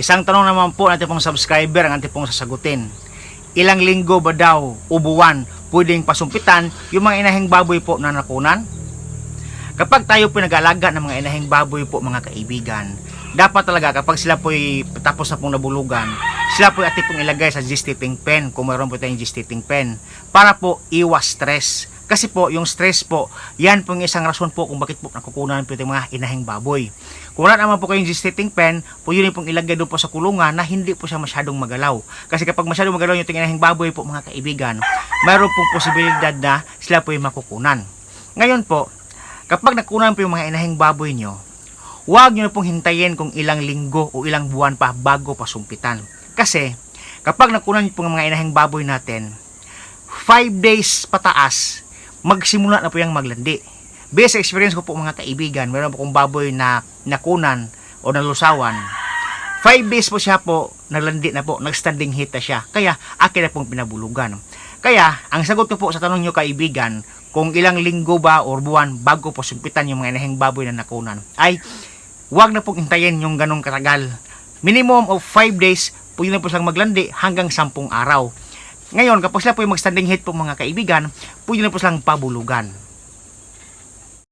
Isang tanong naman po natin pong subscriber ang ating pong sasagutin. Ilang linggo ba daw o buwan pwedeng pasumpitan yung mga inahing baboy po na nakunan? Kapag tayo po nag-alaga ng mga inahing baboy po mga kaibigan, dapat talaga kapag sila po tapos na pong nabulugan, sila po ating pong ilagay sa gestating pen kung mayroon po tayong gestating pen para po iwas stress. Kasi po, yung stress po, yan po yung isang rason po kung bakit po nakukunan po yung mga inahing baboy. Kung wala naman po kayong gestating pen, po yun pong ilagay doon po sa kulungan na hindi po siya masyadong magalaw. Kasi kapag masyadong magalaw yung inahing baboy po mga kaibigan, mayroon pong posibilidad na sila po yung makukunan. Ngayon po, kapag nakunan po yung mga inahing baboy nyo, huwag nyo na pong hintayin kung ilang linggo o ilang buwan pa bago pasumpitan. Kasi, kapag nakunan nyo po yung mga inahing baboy natin, 5 days pataas, magsimula na po yung maglandi. Based experience ko po mga kaibigan, meron po kong baboy na nakunan o nalusawan. 5 days po siya po, naglandi na po, nagstanding hit na siya. Kaya, akin na pong pinabulugan. Kaya, ang sagot ko po sa tanong nyo kaibigan, kung ilang linggo ba o buwan bago po sumpitan yung mga inahing baboy na nakunan, ay huwag na pong hintayin yung ganong katagal. Minimum of 5 days, pwede na po silang maglandi hanggang 10 araw. Ngayon, kapag sila po yung mag-standing hit po mga kaibigan, pwede na po silang pabulugan.